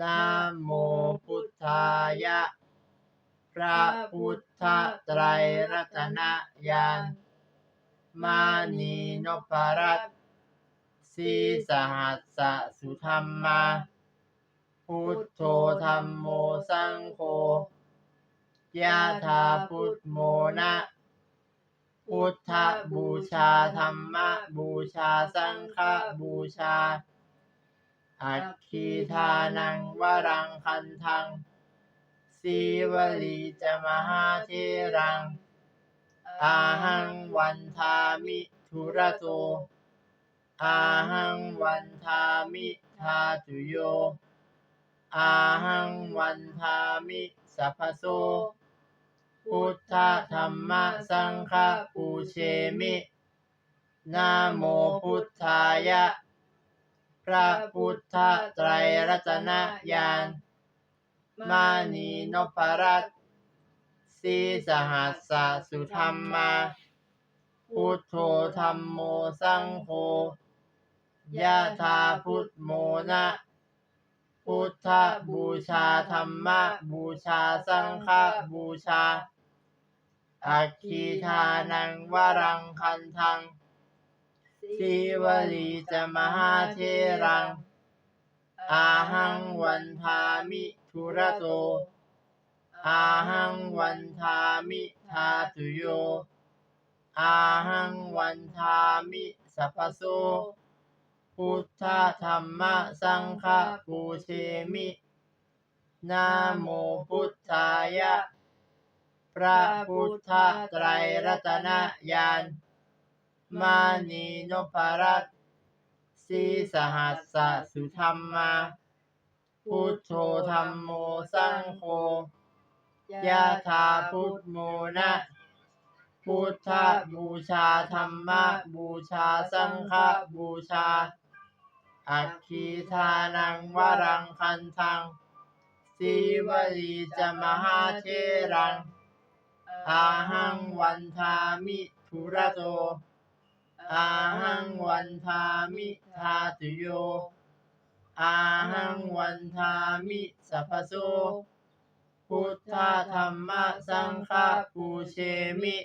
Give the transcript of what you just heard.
นะโมพุทธายะ พระพุทธไตรรัตนญาณมานีนพรัตสีสหัสสะสุธรรมา พุทโธธรรมโมสังโฆยะถาพุทโมนะพุทธบูชาธรรมบูชาสังฆบูชา อัคคีทานังวรังคันทังสีวลีจะมหาเทรัง อาหังวันทามิทุระโตอาหังวันทามิทาตุโย อาหังวันทามิสัพพโสพุทธธรรมสังฆปูเชมินะโมพุทธายะ พระพุทธไตรรัตนญาณมานีนพรัตสีสหัสสะสุธรรมาพุทโธธรรมโมสังโฆยะถาพุทโมนะพุทธบูชาธรรมบูชาสังฆบูชาอัคคีทานังวรังคันทัง สีวลีจะมหาเทรัง อาหังวันทามิทุระโต อาหังวันทามิทาตุโย อาหังวันทามิสัพพโสพุทธธรรมสังฆปูเชมินะโมพุทธายะ พระพุทธไตรรัตนญาณ มานีนพรัตสีสหัสสะสุธรรมาพุทโธธรรมโมสังโฆยะถาพุทโมนะพุทธบูชาธรรมบูชาสังฆบูชา อัคคีทานังวรังคันทังสีวลีจะมหาเทรังอาหังวันทามิทุระโต อาหังวันทามิทาตุโย อาหังวันทามิสัพพโสพุทธธรรมสังฆปูเชมิ